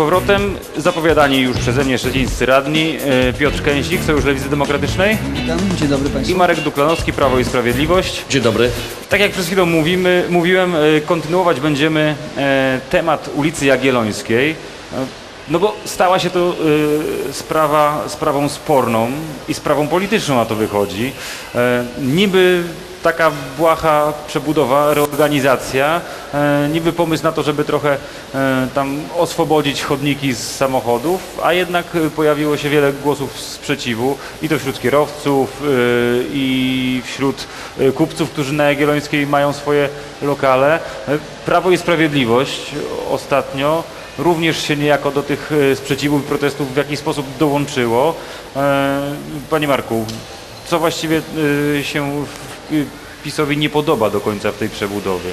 powrotem, zapowiadani już przeze mnie szczecińscy radni, e, Piotr Kęsik, Sojusz Lewicy Demokratycznej Witam, dzień dobry i Państwu. Marek Duklanowski, Prawo i Sprawiedliwość. Dzień dobry. Tak jak przed chwilą mówimy, mówiłem, e, kontynuować będziemy e, temat ulicy Jagiellońskiej. No bo stała się to sprawa, sprawą sporną i sprawą polityczną na to wychodzi. Niby taka błaha przebudowa, reorganizacja, e, niby pomysł na to, żeby trochę e, tam oswobodzić chodniki z samochodów, a jednak e, pojawiło się wiele głosów sprzeciwu i to wśród kierowców e, i wśród e, kupców, którzy na Jagiellońskiej mają swoje lokale. E, Prawo i Sprawiedliwość ostatnio również się niejako do tych sprzeciwów i protestów w jakiś sposób dołączyło. Panie Marku, co właściwie się PiSowi nie podoba do końca w tej przebudowie?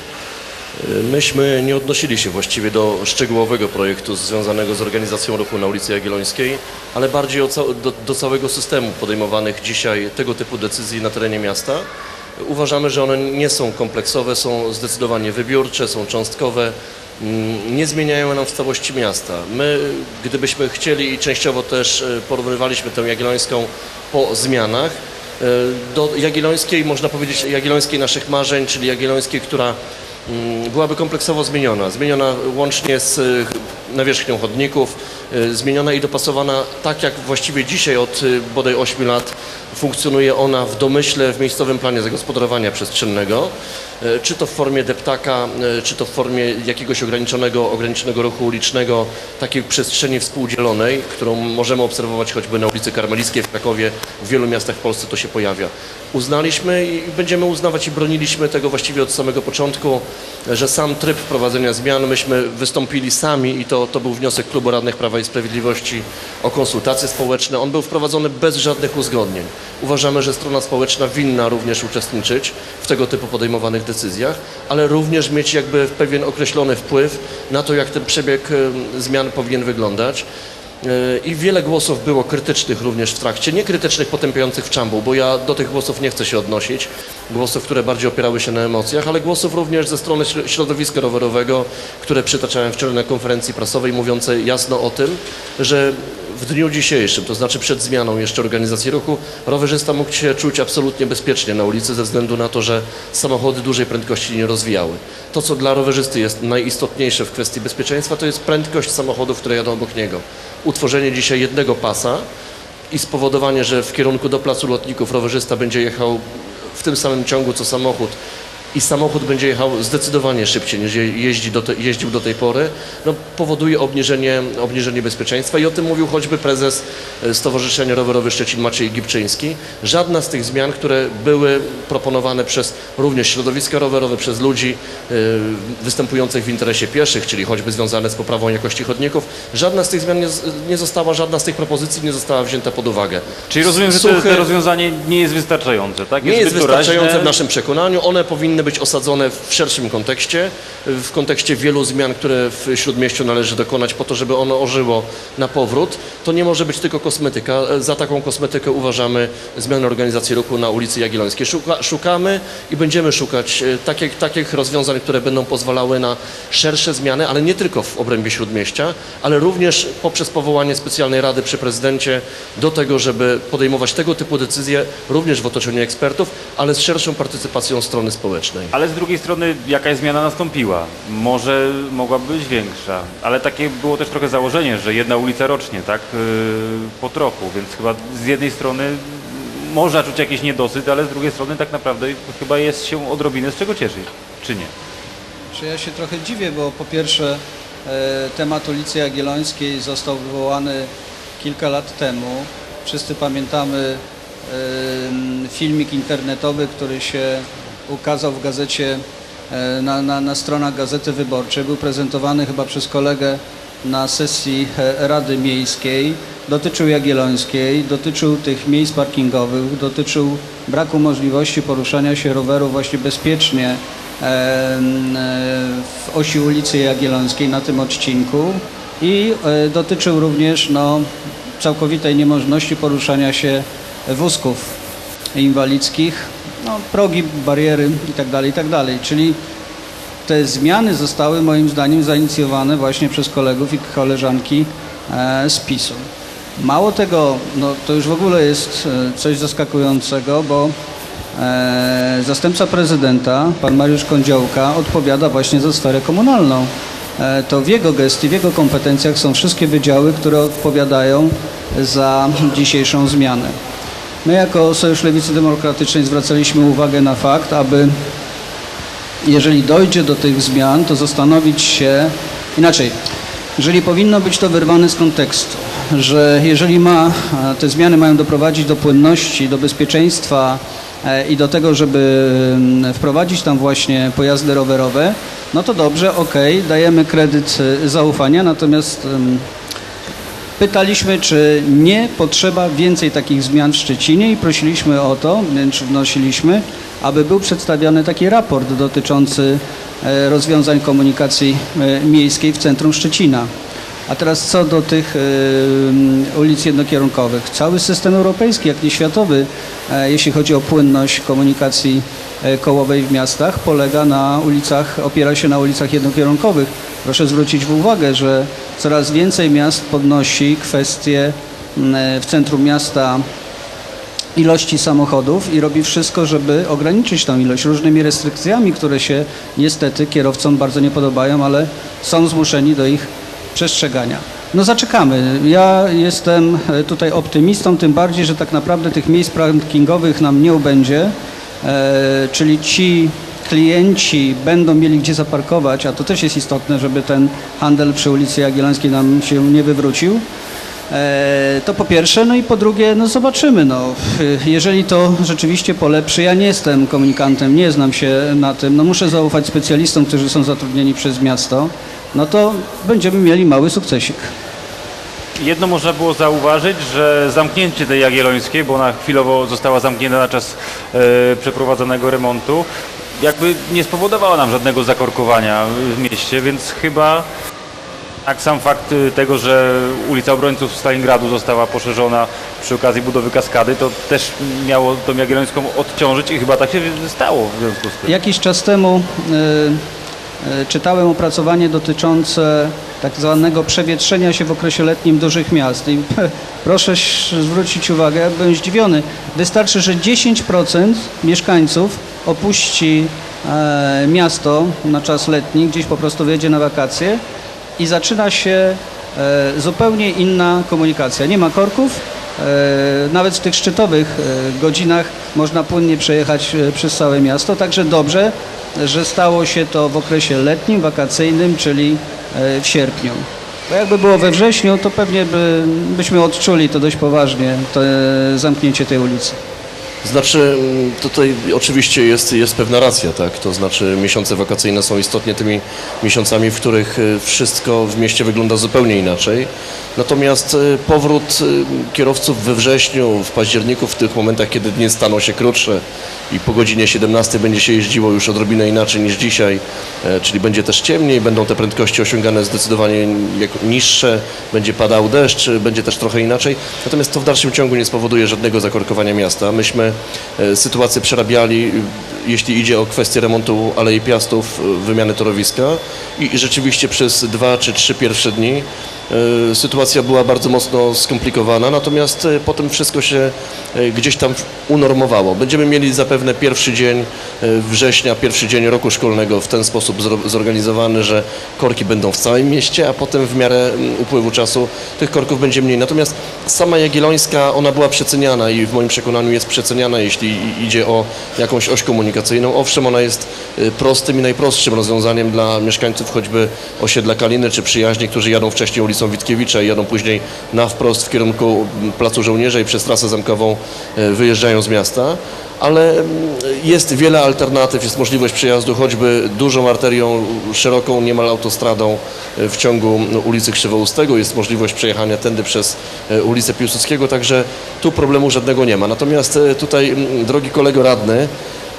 Myśmy nie odnosili się właściwie do szczegółowego projektu związanego z organizacją ruchu na ulicy Jagiellońskiej, ale bardziej do, do całego systemu podejmowanych dzisiaj tego typu decyzji na terenie miasta. Uważamy, że one nie są kompleksowe, są zdecydowanie wybiórcze, są cząstkowe, mm, nie zmieniają nam w całości miasta. My, gdybyśmy chcieli i częściowo też e, porównywaliśmy tę Jagiellońską po zmianach, do Jagiellońskiej, można powiedzieć Jagiellońskiej naszych marzeń, czyli Jagiellońskiej, która mm, byłaby kompleksowo zmieniona. Zmieniona łącznie z nawierzchnią chodników, y, zmieniona i dopasowana tak jak właściwie dzisiaj od y, bodaj 8 lat funkcjonuje ona w domyśle, w miejscowym planie zagospodarowania przestrzennego, y, czy to w formie deptaka, czy to w formie jakiegoś ograniczonego, ograniczonego ruchu ulicznego, takiej przestrzeni współdzielonej, którą możemy obserwować choćby na ulicy Karmelickiej w Krakowie, w wielu miastach w Polsce to się pojawia. Uznaliśmy i będziemy uznawać i broniliśmy tego właściwie od samego początku, że sam tryb wprowadzenia zmian, myśmy wystąpili sami i to, to był wniosek Klubu Radnych Prawa i Sprawiedliwości o konsultacje społeczne. On był wprowadzony bez żadnych uzgodnień. Uważamy, że strona społeczna winna również uczestniczyć w tego typu podejmowanych decyzjach, ale również mieć jakby pewien określony wpływ na to, jak ten przebieg zmian powinien wyglądać. E, I wiele głosów było krytycznych również w trakcie, nie krytycznych potępiających w czambu, bo ja do tych głosów nie chcę się odnosić, głosów, które bardziej opierały się na emocjach, ale głosów również ze strony śro- środowiska rowerowego, które przytaczałem wczoraj na konferencji prasowej, mówiące jasno o tym, że w dniu dzisiejszym, to znaczy przed zmianą jeszcze organizacji ruchu, rowerzysta mógł się czuć absolutnie bezpiecznie na ulicy ze względu na to, że samochody dużej prędkości nie rozwijały. To, co dla rowerzysty jest najistotniejsze w kwestii bezpieczeństwa, to jest prędkość samochodów, które jadą obok niego. Utworzenie dzisiaj jednego pasa i spowodowanie, że w kierunku do placu lotników rowerzysta będzie jechał w tym samym ciągu co samochód i samochód będzie jechał zdecydowanie szybciej niż je- jeździ do te, jeździł do tej pory, no, powoduje obniżenie, obniżenie bezpieczeństwa i o tym mówił choćby prezes e, Stowarzyszenia Rowerowe Szczecin Maciej Gibczyński. Żadna z tych zmian, które były proponowane przez również środowiska rowerowe, przez ludzi e, występujących w interesie pieszych, czyli choćby związane z poprawą jakości chodników, żadna z tych zmian nie, nie została, żadna z tych propozycji nie została wzięta pod uwagę. Czyli rozumiem, że to, to rozwiązanie nie jest wystarczające, tak? nie jest wystarczające w naszym przekonaniu. One powinny być osadzone w szerszym kontekście, w kontekście wielu zmian, które w Śródmieściu należy dokonać po to, żeby ono ożyło na powrót. To nie może być tylko kosmetyka. Za taką kosmetykę uważamy zmianę organizacji ruchu na ulicy Jagiellońskiej. Szuka, szukamy i będziemy szukać e, takich, takich rozwiązań, które będą pozwalały na szersze zmiany, ale nie tylko w obrębie Śródmieścia, ale również poprzez powołanie specjalnej rady przy prezydencie do tego, żeby podejmować tego typu decyzje również w otoczeniu ekspertów, ale z szerszą partycypacją strony społecznej. Ale z drugiej strony jakaś zmiana nastąpiła. Może mogłaby być większa, ale takie było też trochę założenie, że jedna ulica rocznie, tak? Yy, po trochu, więc chyba z jednej strony można czuć jakiś niedosyt, ale z drugiej strony tak naprawdę chyba jest się odrobinę z czego cieszyć, czy nie? Czy ja się trochę dziwię, bo po pierwsze e, temat ulicy Jagiellońskiej został wywołany kilka lat temu. Wszyscy pamiętamy e, filmik internetowy, który się ukazał w gazecie, e, na, na, na stronach Gazety Wyborczej. Był prezentowany chyba przez kolegę na sesji e, Rady Miejskiej. Dotyczył Jagiellońskiej, dotyczył tych miejsc parkingowych, dotyczył braku możliwości poruszania się roweru właśnie bezpiecznie e, w osi ulicy Jagiellońskiej na tym odcinku i dotyczył również no, całkowitej niemożności poruszania się wózków inwalidzkich, no, progi, bariery itd., itd. Czyli te zmiany zostały moim zdaniem zainicjowane właśnie przez kolegów i koleżanki e, z PiSu. Mało tego, no to już w ogóle jest e, coś zaskakującego, bo e, zastępca prezydenta, pan Mariusz Kądziołka, odpowiada właśnie za sferę komunalną. To w jego gestii, w jego kompetencjach są wszystkie wydziały, które odpowiadają za dzisiejszą zmianę. My jako Sojusz Lewicy Demokratycznej zwracaliśmy uwagę na fakt, aby jeżeli dojdzie do tych zmian, to zastanowić się inaczej. Jeżeli powinno być to wyrwane z kontekstu, że jeżeli ma, te zmiany mają doprowadzić do płynności, do bezpieczeństwa e, i do tego, żeby mm, wprowadzić tam właśnie pojazdy rowerowe, no to dobrze, okej, dajemy kredyt e, zaufania, natomiast em, Pytaliśmy, czy nie potrzeba więcej takich zmian w Szczecinie i prosiliśmy o to, wręcz wnosiliśmy, aby był przedstawiony taki raport dotyczący e, rozwiązań komunikacji e, miejskiej w centrum Szczecina. A teraz co do tych ulic jednokierunkowych. Cały system europejski, jak nie światowy, e, jeśli chodzi o płynność komunikacji e, kołowej w miastach, polega na ulicach, opiera się na ulicach jednokierunkowych. Proszę zwrócić uwagę, że coraz więcej miast podnosi kwestie w centrum miasta ilości samochodów i robi wszystko, żeby ograniczyć tą ilość różnymi restrykcjami, które się niestety kierowcom bardzo nie podobają, ale są zmuszeni do ich przestrzegania. No zaczekamy. Ja jestem e, tutaj optymistą, tym bardziej, że tak naprawdę tych miejsc parkingowych nam nie ubędzie, e, czyli ci klienci będą mieli gdzie zaparkować, a to też jest istotne, żeby ten handel przy ulicy Jagiellońskiej nam się nie wywrócił. E, To po pierwsze, no i po drugie, no zobaczymy, no, jeżeli to rzeczywiście polepszy, ja nie jestem komunikantem, nie znam się na tym, no muszę zaufać specjalistom, którzy są zatrudnieni przez miasto, no to będziemy mieli mały sukcesik. Jedno można było zauważyć, że zamknięcie tej Jagiellońskiej, bo ona chwilowo została zamknięta na czas e, przeprowadzonego remontu, jakby nie spowodowało nam żadnego zakorkowania w mieście, więc chyba tak sam fakt y, tego, że ulica Obrońców Stalingradu została poszerzona przy okazji budowy kaskady, to też miało tą Jagiellońską odciążyć i chyba tak się stało w związku z tym. Jakiś czas temu y, czytałem opracowanie dotyczące tak zwanego przewietrzenia się w okresie letnim dużych miast. I proszę zwrócić uwagę, ja byłem zdziwiony. Wystarczy, że 10% mieszkańców opuści e, miasto na czas letni, gdzieś po prostu wyjedzie na wakacje i zaczyna się e, zupełnie inna komunikacja. Nie ma korków, e, nawet w tych szczytowych e, godzinach można płynnie przejechać e, przez całe miasto, także dobrze, że stało się to w okresie letnim, wakacyjnym, czyli e, w sierpniu. Bo jakby było we wrześniu, to pewnie by, byśmy odczuli to dość poważnie, to e, zamknięcie tej ulicy. Znaczy, mm, tutaj oczywiście jest, jest pewna racja, tak? To znaczy miesiące wakacyjne są istotnie tymi miesiącami, w których y, wszystko w mieście wygląda zupełnie inaczej. Natomiast y, powrót y, kierowców we wrześniu, w październiku, w tych momentach, kiedy dni staną się krótsze i po godzinie 17 będzie się jeździło już odrobinę inaczej niż dzisiaj, e, czyli będzie też ciemniej, będą te prędkości osiągane zdecydowanie niższe, będzie padał deszcz, będzie też trochę inaczej. Natomiast to w dalszym ciągu nie spowoduje żadnego zakorkowania miasta. Myśmy sytuację przerabiali, y, jeśli idzie o kwestię remontu Alei Piastów, y, wymiany torowiska i rzeczywiście przez dwa czy trzy pierwsze dni e, sytuacja była bardzo mocno skomplikowana, natomiast e, potem wszystko się e, gdzieś tam unormowało. Będziemy mieli zapewne pierwszy dzień e, września, pierwszy dzień roku szkolnego w ten sposób zorganizowany, że korki będą w całym mieście, a potem w miarę upływu czasu tych korków będzie mniej. Natomiast sama Jagiellońska, ona była przeceniana i w moim przekonaniu jest przeceniana, jeśli i- idzie o jakąś oś komunikacyjną. Owszem, ona jest e, prostym i najprostszym rozwiązaniem dla mieszkańców choćby osiedla Kaliny czy Przyjaźni, którzy jadą wcześniej ulicą Witkiewicza i jadą później na wprost w kierunku Placu Żołnierza i przez trasę zamkową e, wyjeżdżają z miasta. Ale mm, jest wiele alternatyw, jest możliwość przejazdu choćby dużą arterią, szeroką niemal autostradą e, w ciągu no, ulicy Krzywoustego, jest możliwość przejechania tędy przez e, ulicę Piłsudskiego, także tu problemu żadnego nie ma. Natomiast e, tutaj, mm, drogi kolego radny,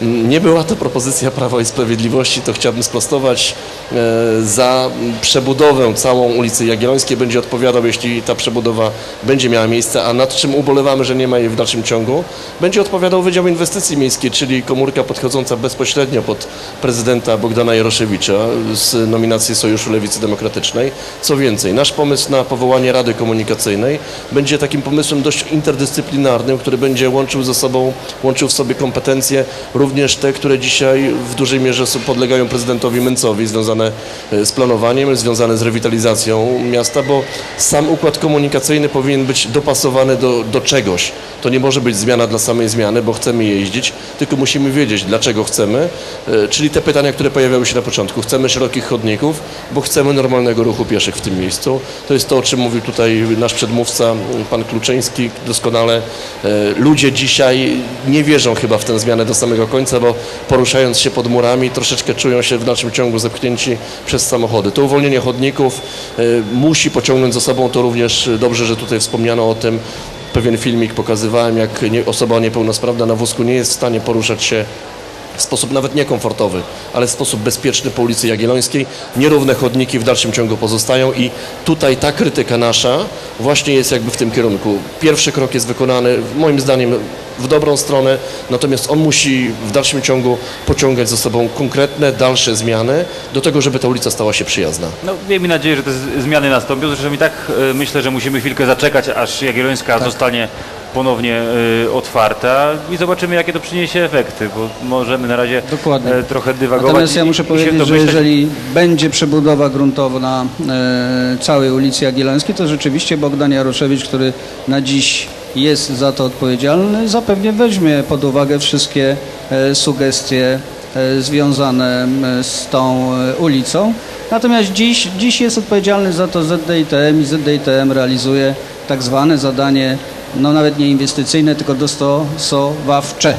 Nie była to propozycja Prawa i Sprawiedliwości, to chciałbym sprostować. E, Za przebudowę całą ulicy Jagiellońskiej będzie odpowiadał, jeśli ta przebudowa będzie miała miejsce, a nad czym ubolewamy, że nie ma jej w dalszym ciągu, będzie odpowiadał Wydział Inwestycji Miejskiej, czyli komórka podchodząca bezpośrednio pod prezydenta Bogdana Jaroszewicza z nominacji Sojuszu Lewicy Demokratycznej. Co więcej, nasz pomysł na powołanie Rady Komunikacyjnej będzie takim pomysłem dość interdyscyplinarnym, który będzie łączył ze sobą, łączył w sobie kompetencje również te, które dzisiaj w dużej mierze są- podlegają prezydentowi Mencowi, związane e, z planowaniem, związane z rewitalizacją miasta, bo sam układ komunikacyjny powinien być dopasowany do, do czegoś. To nie może być zmiana dla samej zmiany, bo chcemy jeździć, tylko musimy wiedzieć, dlaczego chcemy, e, czyli te pytania, które pojawiały się na początku. Chcemy szerokich chodników, bo chcemy normalnego ruchu pieszych w tym miejscu. To jest to, o czym mówił tutaj nasz przedmówca, pan Kluczyński, doskonale. E, Ludzie dzisiaj nie wierzą chyba w tę zmianę do samego końca, bo poruszając się pod murami troszeczkę czują się w dalszym ciągu zepchnięci przez samochody. To uwolnienie chodników e, musi pociągnąć za sobą, to również dobrze, że tutaj wspomniano o tym, pewien filmik pokazywałem, jak osoba niepełnosprawna na wózku nie jest w stanie poruszać się w sposób nawet niekomfortowy, ale w sposób bezpieczny po ulicy Jagiellońskiej. Nierówne chodniki w dalszym ciągu pozostają i tutaj ta krytyka nasza właśnie jest jakby w tym kierunku. Pierwszy krok jest wykonany moim zdaniem w dobrą stronę, natomiast on musi w dalszym ciągu pociągać za sobą konkretne, dalsze zmiany do tego, żeby ta ulica stała się przyjazna. No, miejmy nadzieję, że te zmiany nastąpią. Zresztą i tak e, myślę, że musimy chwilkę zaczekać, aż Jagiellońska zostanie ponownie e, otwarta i zobaczymy, jakie to przyniesie efekty, bo możemy na razie Dokładnie. e, trochę dywagować. Natomiast ja muszę i powiedzieć, że jeżeli będzie przebudowa gruntowa e, całej ulicy Jagiellońskiej, to rzeczywiście Bogdan Jaroszewicz, który na dziś jest za to odpowiedzialny, zapewnie weźmie pod uwagę wszystkie e, sugestie e, związane z tą e, ulicą. Natomiast dziś, dziś jest odpowiedzialny za to ZDITM i ZDITM realizuje tak zwane zadanie, no nawet nie inwestycyjne, tylko dostosowawcze.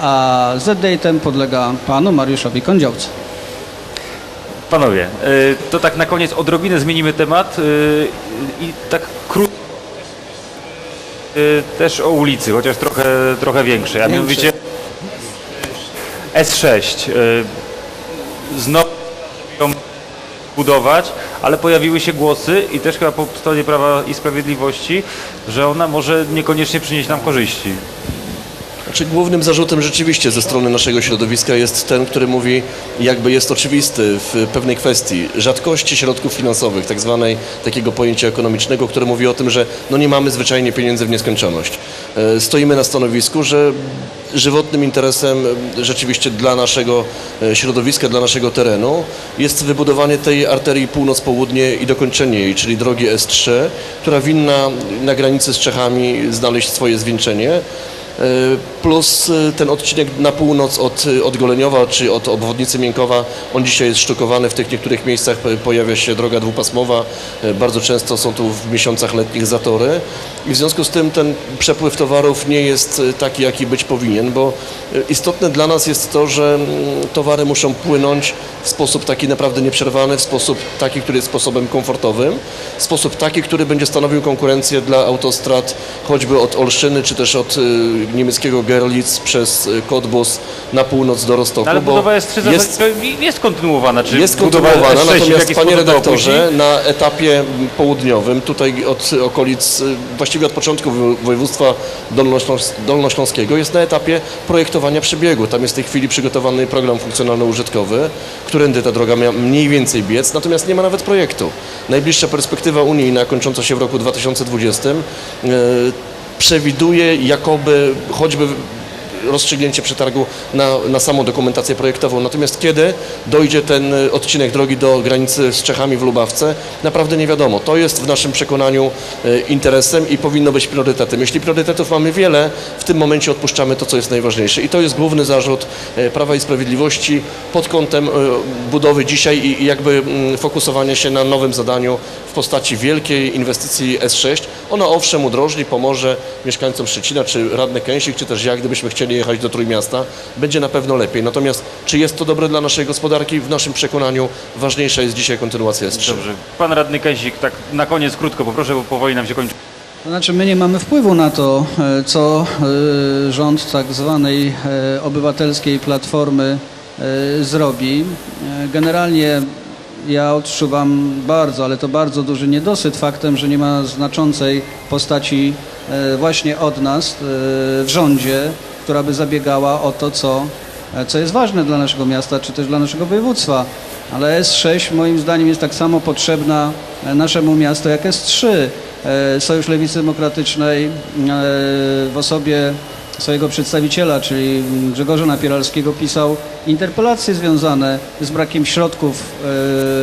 A ZDITM podlega panu Mariuszowi Kądziałce. Panowie, to tak na koniec odrobinę zmienimy temat i tak krótko też o ulicy, chociaż trochę, trochę większej, a Większej. mianowicie S6. e, Znowu ją budować, ale pojawiły się głosy i też chyba po stronie Prawa i Sprawiedliwości, że ona może niekoniecznie przynieść nam korzyści. Znaczy, głównym zarzutem rzeczywiście ze strony naszego środowiska jest ten, który mówi, jakby jest oczywisty w pewnej kwestii rzadkości środków finansowych, tak zwanej takiego pojęcia ekonomicznego, które mówi o tym, że no nie mamy zwyczajnie pieniędzy w nieskończoność. E, Stoimy na stanowisku, że żywotnym interesem rzeczywiście dla naszego e, środowiska, dla naszego terenu jest wybudowanie tej arterii północ-południe i dokończenie jej, czyli drogi S3, która winna na granicy z Czechami znaleźć swoje zwieńczenie. E, Plus e, ten odcinek na północ od, e, od Goleniowa czy od obwodnicy Miękowa, on dzisiaj jest sztukowany, w tych niektórych miejscach po- pojawia się droga dwupasmowa, bardzo często są tu w miesiącach letnich zatory. I w związku z tym ten przepływ towarów nie jest taki, jaki być powinien, bo istotne dla nas jest to, że mm, towary muszą płynąć w sposób taki naprawdę nieprzerwany, w sposób taki, który jest sposobem komfortowym, w sposób taki, który będzie stanowił konkurencję dla autostrad choćby od Olszyny, czy też od niemieckiego Gerlitz przez y, Cottbus na północ do Rostoku. No, ale budowa S3 jest, jest, jest kontynuowana. Czy jest kontynuowana, S6 w natomiast panie redaktorze, na etapie południowym, tutaj od okolic, y, właściwie od początku wo- województwa dolnośląs- dolnośląskiego, jest na etapie projektowania przebiegu. Tam jest w tej chwili przygotowany program funkcjonalno-użytkowy, którędy ta droga miała mniej więcej biec, natomiast nie ma nawet projektu. Najbliższa perspektywa unijna, kończąca się w roku 2020, y, przewiduje jakoby choćby rozstrzygnięcie przetargu na, na samą dokumentację projektową. Natomiast kiedy dojdzie ten odcinek drogi do granicy z Czechami w Lubawce, naprawdę nie wiadomo. To jest w naszym przekonaniu y, interesem i powinno być priorytetem. Jeśli priorytetów mamy wiele, w tym momencie odpuszczamy to, co jest najważniejsze. I to jest główny zarzut y, Prawa i Sprawiedliwości pod kątem y, budowy dzisiaj i, i jakby mm, fokusowania się na nowym zadaniu w postaci wielkiej inwestycji S6. Ona owszem udrożni, pomoże mieszkańcom Szczecina, czy Radny Kęsik, czy też ja, gdybyśmy chcieli jechać do Trójmiasta, będzie na pewno lepiej. Natomiast czy jest to dobre dla naszej gospodarki? W naszym przekonaniu ważniejsza jest dzisiaj kontynuacja S3. Dobrze. Pan radny Kęsik, tak na koniec krótko poproszę, bo powoli nam się kończy. To znaczy my nie mamy wpływu na to, e, co e, rząd tak zwanej e, obywatelskiej platformy zrobi. Generalnie ja odczuwam bardzo, ale to bardzo duży niedosyt faktem, że nie ma znaczącej postaci e, właśnie od nas e, w rządzie, która by zabiegała o to, co, e, co jest ważne dla naszego miasta, czy też dla naszego województwa. Ale S6 moim zdaniem jest tak samo potrzebna naszemu miastu jak S3. E, Sojusz Lewicy Demokratycznej w osobie swojego przedstawiciela, czyli Grzegorza Napieralskiego, pisał interpelacje związane z brakiem środków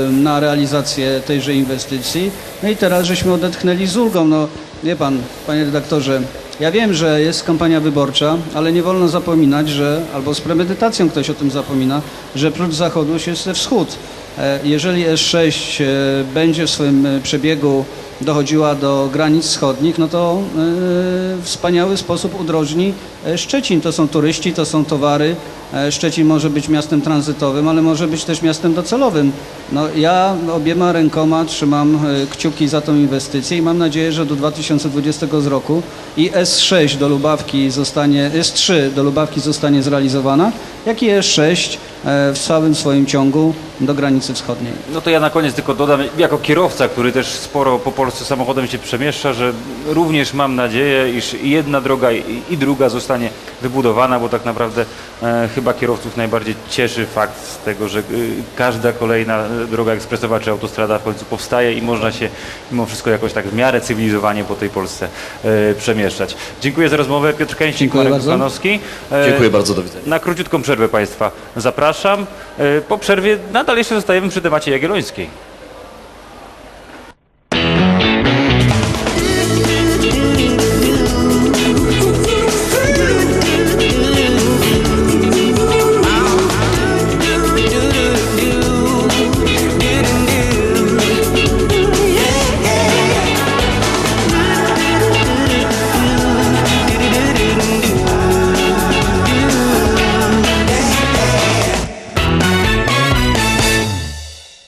e, na realizację tejże inwestycji. No i teraz żeśmy odetchnęli z ulgą. No, wie pan, panie redaktorze, ja wiem, że jest kampania wyborcza, ale nie wolno zapominać, że, albo z premedytacją ktoś o tym zapomina, że prócz zachodu jest wschód. E, Jeżeli S6 e, będzie w swoim przebiegu dochodziła do granic wschodnich, no to w wspaniały sposób udrożni e, Szczecin. To są turyści, to są towary. E, Szczecin może być miastem tranzytowym, ale może być też miastem docelowym. No, ja obiema rękoma trzymam e, kciuki za tą inwestycję i mam nadzieję, że do 2020 roku i S6 do Lubawki zostanie, S3 do Lubawki zostanie zrealizowana, jak i S6 e, w całym swoim ciągu do granicy wschodniej. No to ja na koniec tylko dodam, jako kierowca, który też sporo po Polsce samochodem się przemieszcza, że również mam nadzieję, iż jedna droga i, druga zostanie wybudowana, bo tak naprawdę e, chyba kierowców najbardziej cieszy fakt z tego, że e, każda kolejna e, droga ekspresowa czy autostrada w końcu powstaje i można się mimo wszystko jakoś tak w miarę cywilizowanie po tej Polsce e, przemieszczać. Dziękuję za rozmowę. Piotr Kęścik, Dziękuję Marek bardzo. Dukanowski. E, Dziękuję bardzo, do widzenia. Na króciutką przerwę Państwa zapraszam. E, Po przerwie nadal jeszcze zostajemy przy temacie jagiellońskiej.